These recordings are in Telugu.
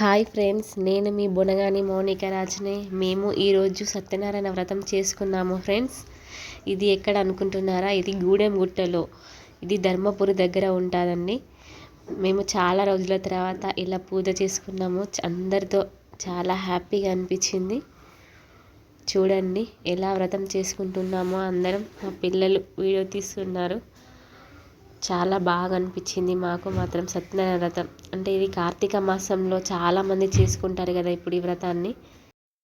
హాయ్ ఫ్రెండ్స్ నేను మీ బునగాని మౌనిక రాజనే. మేము ఈరోజు సత్యనారాయణ వ్రతం చేసుకున్నాము ఫ్రెండ్స్. ఇది ఎక్కడ అనుకుంటున్నారా? ఇది గూడెం గుట్టలో. ఇది ధర్మపురి దగ్గర ఉంటుందండి. మేము చాలా రోజుల తర్వాత ఇలా పూజ చేసుకున్నాము. అందరితో చాలా హ్యాపీగా అనిపించింది. చూడండి ఎలా వ్రతం చేసుకుంటున్నామో అందరం. మా పిల్లలు వీడియో తీస్తున్నారు. చాలా బాగా అనిపించింది మాకు మాత్రం సత్యనారాయణ వ్రతం అంటే ఇది కార్తీక మాసంలో చాలామంది చేసుకుంటారు కదా ఇప్పుడు ఈ వ్రతాన్ని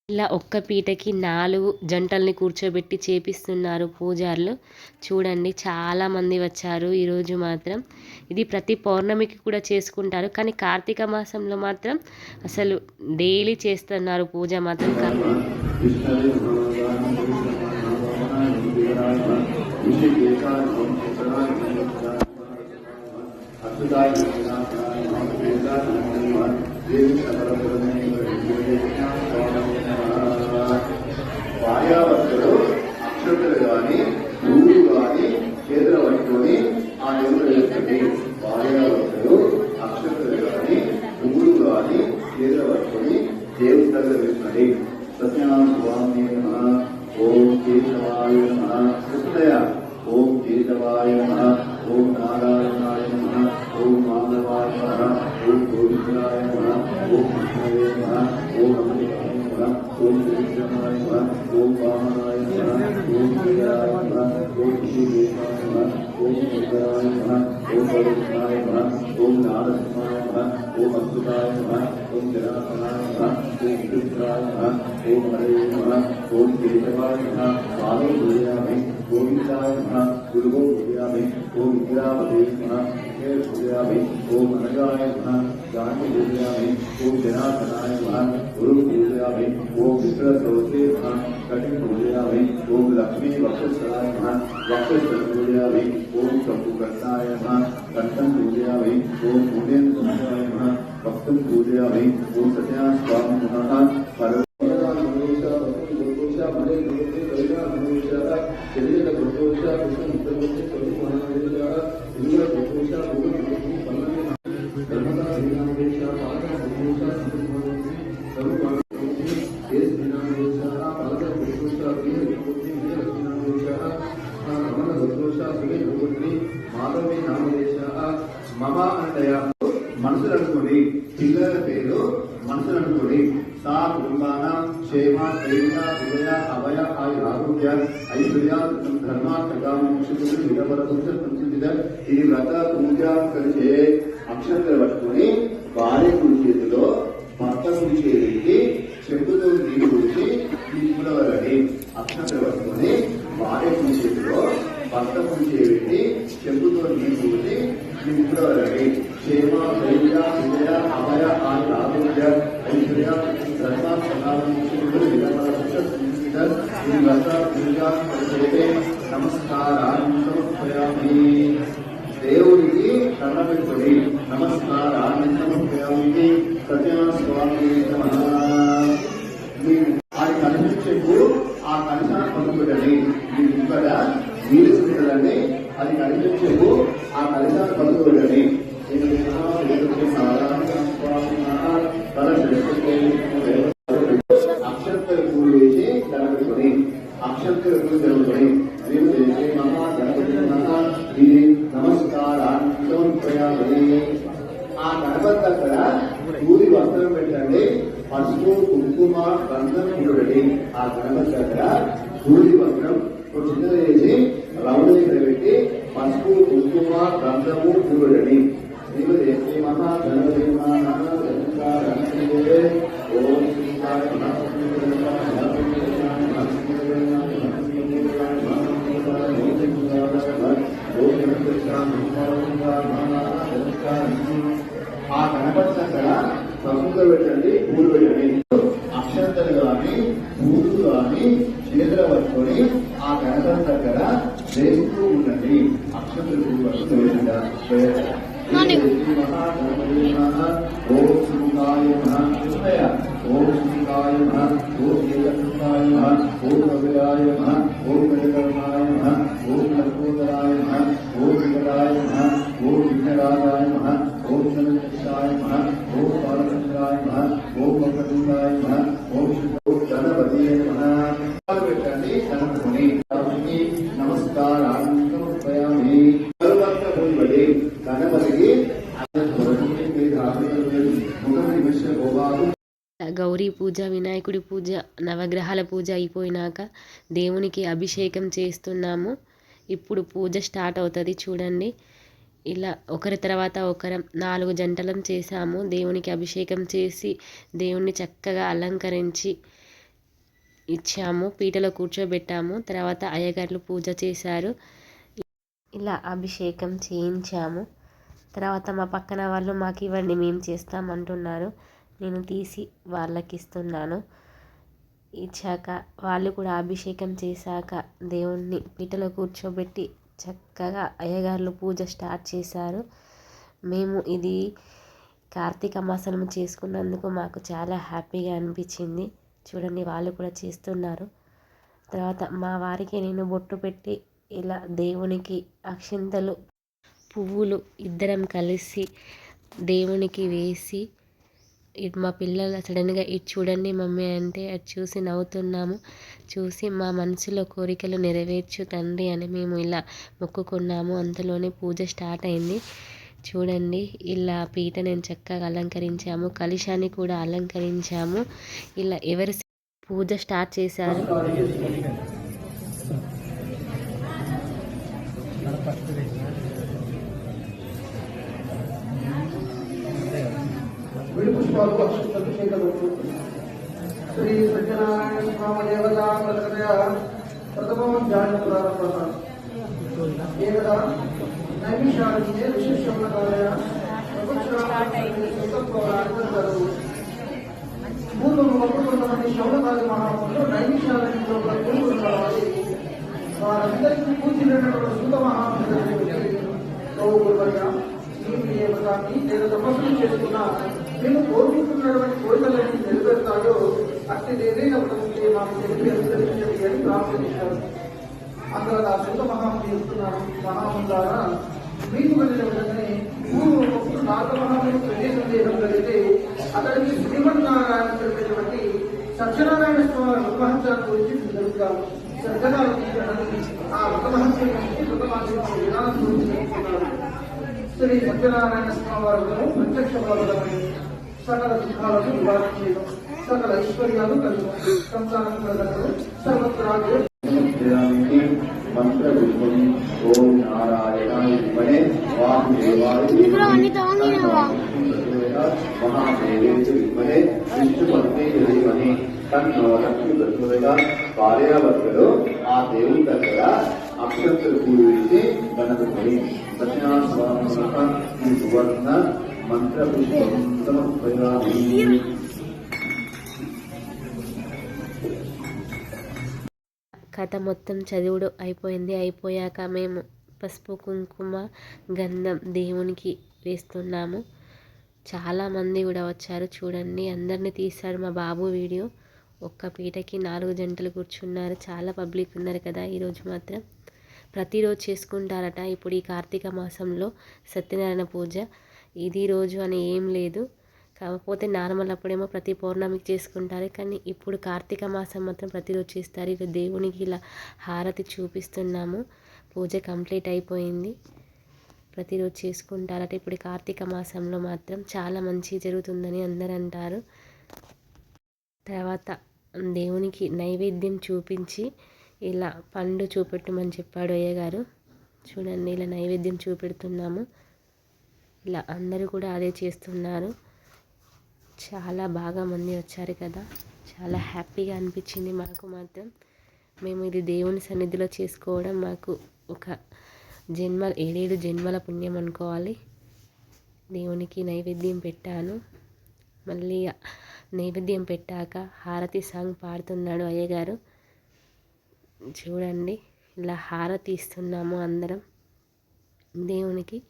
ఇలా ఒక్క పీటకి నాలుగు జంటల్ని కూర్చోబెట్టి చేపిస్తున్నారు పూజారులు చూడండి చాలామంది వచ్చారు ఈరోజు మాత్రం ఇది ప్రతి పౌర్ణమికి కూడా చేసుకుంటారు కానీ కార్తీక మాసంలో మాత్రం అసలు డైలీ చేస్తున్నారు పూజ మాత్రం అద్భుతాయ భార్యాభర్తలు అక్షతలు కానీ నువ్వు కానీ చేతులు పట్టుకొని ఆ దేవుడు వేస్తుంది భార్యాభర్తలు అక్షతలు కానీ నువ్వులు కానీ చేతులు పట్టుకొని దేవుడి దగ్గర వేస్తుంది సత్యనారాయణ స్వామి నమః ఓం కేశవాయ నమః కృష్ణయ ఓం కేశవాయ నమః ఓం నారాయణాయ నమః ఓం మాధవాయ నమః ఓం గోవిందాయ నమః ఓం కృష్ణవే నమః ఓం అమృతాయ నమః ఓం కృష్ణాయ నమః ఓం వామనాయ నమః ఓం విజయాయ నమః ఓం శివేశాయ నమః ఓం శంకరాయ నమః ఓం గోవిందాయ నమః ఓం నారసింహాయ నమః ఓం అద్భుతాయ నమః ఓం జనార్దనాయ నమః ఓం కృష్ణాయ నమః ఓం హరే నమః ఓం కేశవాయ నమః స్వామి పూజయామి గోవిందాయ నమః గురుగో పూజయామి ఓం విద్యాపదే నమః హే పూజయామి ఓం అనగాయ నమః గాంధీ పూజయామి ఓం జనార్దనాయ నమః గురు పూజయామి ఓం విగ్రహ సౌతే నమః కటి పూజయామి ఓం లక్ష్మీ వక్షస్థలాయ నమః వక్షస్థల పూజయామి ఓం శంభుకర్ణాయ నమః కంఠం పూజయామి ఓం పుణ్యం పూజయాయ నమః భక్తం పూజయామి ఓం సత్యనారాయణ స్వామి నమః పరమ మమ అనుకుని పిల్లల పేరు మనసులు అనుకుని సా కుటుంబాన క్షేమ ప్రేమ విజయ అభయ ఆయు ఆరోగ్య ఐశ్వర్య ధర్మ కథాంశుడు నిరవర సంచిత ఈ వ్రత పూజ కలిసే అక్షంతలు పట్టుకుని భార్య కుడి చేతిలో భర్త కుడి చేతికి చెప్పుతో నీరు ఉంచి తీసుకురావాలని అక్షంతలు పట్టుకొని భార్య కుడి చేతిలో భర్త కుడి చేతి చెప్పుతో నీరు ఉంచి తీసుకురావాలని క్షేమ ధైర్య విజయ అభయ ఆయుర ఆరోగ్య ఐశ్వర్య ధర్మ కథాంశుడు నిరవర సంచిత ఈ వ్రత పూజ కలిసే నమస్కారాన్ని సమర్పయామి దేవుడికి దండం పెట్టుకొని నమస్కారాన్ని సమర్పయామి సత్యనారాయణ స్వామి నమః. మీరు అది కనిపించేకు ఆ కనిషాన్ని పట్టుకోండి మీరు ఇక్కడ నీళ్ళు చూడాలని అది కనిపించేకు ఆ కనిషాన్ని పట్టుకోండి అక్షంతర పూలు వేసి కనబడుకొని అక్షంతర పూలు కనబడుకొని మేము చేసే మహా గణపతి మహా ఇది నమస్కారాన్ని సమర్పయామి ఆ గణపతి అక్కడ పూరి వస్త్రం పెట్టండి పసుపు కుంకుమ బంధం చూడండి ఆ గణపతి దగ్గర పూరి వస్త్రం చిన్నది వేసి రౌండ్ దగ్గర పెట్టి పసుపు కుంకుమ బంధము చూడండి మేము చేసే మహా గణపతి మహా గణపతి ఓం శ్రీకాయ నమః గణపతి దగ్గర పసుపుతో పెట్టండి పూలు పెట్టండి. అక్షంతలు గాని పూలు గాని చేతుల పట్టుకొని ఆ గణపతి దగ్గర వేస్తూ ఉండండి. అక్షంతలు పూలు పట్టుకొని ఓం శివాయ ఓం ఏకృష్ణాయ ఓం రవిరాయ ఓం నమః ఓం నరకోదరాయ నమః ఓం వికటాయ నమః ఓం విఘ్నరాజాయ నమః ఓం చంద్రశేషాయ నమః ఓం బాలకృష్ణ వినాయకాయ నమః ఓం వక్రతుండాయ నమః ఓం ఓం గణపతియే నమః కాలు పెట్టండి గణపతిని గణపతికి నమస్కారాన్ని గణపతికి గౌరీ పూజ వినాయకుడి పూజ నవగ్రహాల పూజ అయిపోయినాక దేవునికి అభిషేకం చేస్తున్నాము. ఇప్పుడు పూజ స్టార్ట్ అవుతుంది చూడండి. ఇలా ఒకరి తర్వాత ఒకరం నాలుగు జంటలం చేసాము దేవునికి అభిషేకం చేసి దేవుణ్ణి చక్కగా అలంకరించి ఇచ్చాము పీటలో కూర్చోబెట్టాము. తర్వాత అయ్యగారులు పూజ చేశారు. ఇలా అభిషేకం చేయించాము. తర్వాత మా పక్కన వాళ్ళు మాకు ఇవ్వండి మేము చేస్తామంటున్నారు. నేను తీసి వాళ్ళకి ఇస్తున్నాను ఇచ్చాక వాళ్ళు కూడా అభిషేకం చేశాక దేవుణ్ణి పీటలో కూర్చోబెట్టి చక్కగా అయ్యగారులు పూజ స్టార్ట్ చేశారు. మేము ఇది కార్తీక మాసం చేసుకున్నందుకు మాకు చాలా హ్యాపీగా అనిపించింది. చూడండి వాళ్ళు కూడా చేస్తున్నారు. తర్వాత మా వారికి నేను బొట్టు పెట్టి ఇలా దేవునికి అక్షింతలు పువ్వులు ఇద్దరం కలిసి దేవునికి వేసి ఇటు మా పిల్లలు సడన్గా ఇటు చూడండి మమ్మీ అంటే అది చూసి నవ్వుతున్నాము. చూసి మా మనసులో కోరికలు నెరవేర్చు తండ్రి అని మేము ఇలా మొక్కుకున్నాము. అంతలోనే పూజ స్టార్ట్ అయింది. చూడండి. ఇలా పీట నేను చక్కగా అలంకరించాము. కలశాన్ని కూడా అలంకరించాము. ఇలా ఎవరు పూజ స్టార్ట్ చేశారు? శ్రీ సత్యనారాయణ స్వామి దేవతా ప్రథమం ధ్యాన ప్రారంభ ఏకదా నైమిషారణ్యే విశేషమకాలయ పూర్వం ఒకటి శౌనకాది మహాములు నైమిషారణ్యంలో కూడుకున్న వారందరికీ పూర్తినటువంటి సూత మహాములు నియమకాన్ని తపస్సులు శ్రీమన్నారాయణ చెప్పినటువంటి సత్యనారాయణ స్వామి వ్రతమహత్యాన్ని గురించి జరుగుతారు శ్రద్ధగా ఆ వ్రతమహత్యం గురించి విధానం గురించి చెప్తున్నారు శ్రీ సత్యనారాయణ స్వామి వారు ప్రత్యక్ష బలమైన సకల దుఃఖాలను నివారణ చేయడం సకల ఐశ్వర్యాలు కలుగు సంసారం కలగడం మంత్ర ఓం విమనే వాసుదేవాయ మహాదేవేంద్ర విమనే విష్ణుపత్ని విమని తన్నో లక్ష్మి ప్రచోదయ భార్యాభర్తలు ఆ దేవుని దగ్గర అక్షంతలు పూజించి గణపతి సత్యనారాయణ స్వామి ఈ సువర్ణ మంత్ర పుష్పం కథ మొత్తం చదువుడు అయిపోయింది. అయిపోయాక మేము పసుపు కుంకుమ గంధం దేవునికి వేస్తున్నాము. చాలామంది కూడా వచ్చారు చూడండి అందరినీ తీశారు మా బాబు వీడియో. ఒక్క పీటకి నాలుగు జంటలు కూర్చున్నారు. చాలా పబ్లిక్ ఉన్నారు కదా ఈరోజు మాత్రం. ప్రతిరోజు చేసుకుంటారట ఇప్పుడు ఈ కార్తీక మాసంలో సత్యనారాయణ పూజ. ఇది రోజు అని ఏం లేదు. కాకపోతే నార్మల్ అప్పుడేమో ప్రతి పౌర్ణమికి చేసుకుంటారు. కానీ ఇప్పుడు కార్తీక మాసం మాత్రం ప్రతిరోజు చేస్తారు. ఇక దేవునికి ఇలా హారతి చూపిస్తున్నాము. పూజ కంప్లీట్ అయిపోయింది. ప్రతిరోజు చేసుకుంటారట ఇప్పుడు కార్తీక మాసంలో మాత్రం చాలా మంచి జరుగుతుందని అందరు అంటారు. తర్వాత దేవునికి నైవేద్యం చూపించి ఇలా పండు చూపెట్టమని చెప్పాడు అయ్యగారు. చూడండి ఇలా నైవేద్యం చూపెడుతున్నాము. ఇలా అందరూ కూడా అదే చేస్తున్నారు. చాలా బాగా మంది వచ్చారు కదా. చాలా హ్యాపీగా అనిపించింది మాకు మాత్రం. మేము ఇది దేవుని సన్నిధిలో చేసుకోవడం మాకు ఒక జన్మ ఏడేడు జన్మల పుణ్యం అనుకోవాలి. దేవునికి నైవేద్యం పెట్టాను. మళ్ళీ నైవేద్యం పెట్టాక హారతి సాంగ్ పాడుతున్నాడు అయ్యగారు. చూడండి ఇలా హారతి ఇస్తున్నాము అందరం. దేవునికి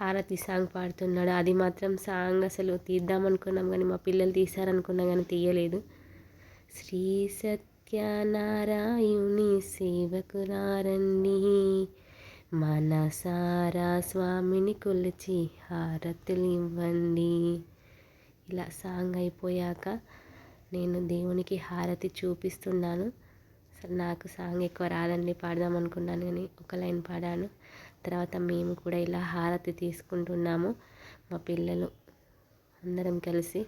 హారతి సాంగ్ పాడుతున్నాడు. అది మాత్రం సాంగ్ అసలు తీద్దామనుకున్నాం కానీ మా పిల్లలు తీశారనుకున్నాం కానీ తీయలేదు. శ్రీ సత్ సత్యనారాయణి సేవకురారండి. మనసారా స్వామిని కొలిచి హారతులు ఇవ్వండి ఇలా సాంగ్ అయిపోయాక నేను దేవునికి హారతి చూపిస్తున్నాను. అసలు నాకు సాంగ్ ఎక్కువ రాదండి పాడదాం అనుకున్నాను కానీ ఒక లైన్ పాడాను. తర్వాత మేము కూడా ఇలా హారతి తీసుకుంటున్నాము మా పిల్లలు అందరం కలిసి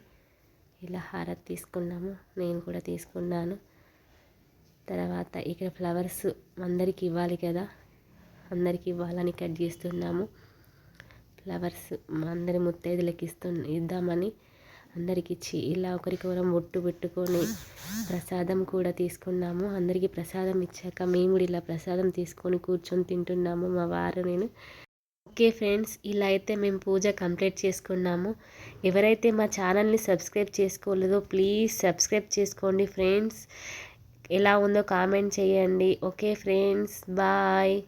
ఇలా హారతి తీసుకున్నాము నేను కూడా తీసుకున్నాను. తర్వాత ఇక్కడ ఫ్లవర్స్ అందరికి ఇవ్వాలి కదా. అందరికి ఇవ్వాలని కట్ చేస్తున్నాము. ఫ్లవర్స్ మా అందరి ముత్తైదులకి ఇస్తు ఇద్దామని అందరికి ఇచ్చి ఇలా ఒకరికొకరం ఒట్టు పెట్టుకొని ప్రసాదం కూడా తీసుకున్నాము. అందరికీ ప్రసాదం ఇచ్చాక మేము కూడా ఇలా ప్రసాదం తీసుకొని కూర్చొని తింటున్నాము మా వారు నేను. ఓకే ఫ్రెండ్స్ ఇలా అయితే మేము పూజ కంప్లీట్ చేసుకున్నాము. ఎవరైతే మా ఛానల్ని సబ్స్క్రైబ్ చేసుకోలేదో ప్లీజ్ సబ్స్క్రైబ్ చేసుకోండి ఫ్రెండ్స్. ఎలా ఉందో కామెంట్ చేయండి. Okay friends bye.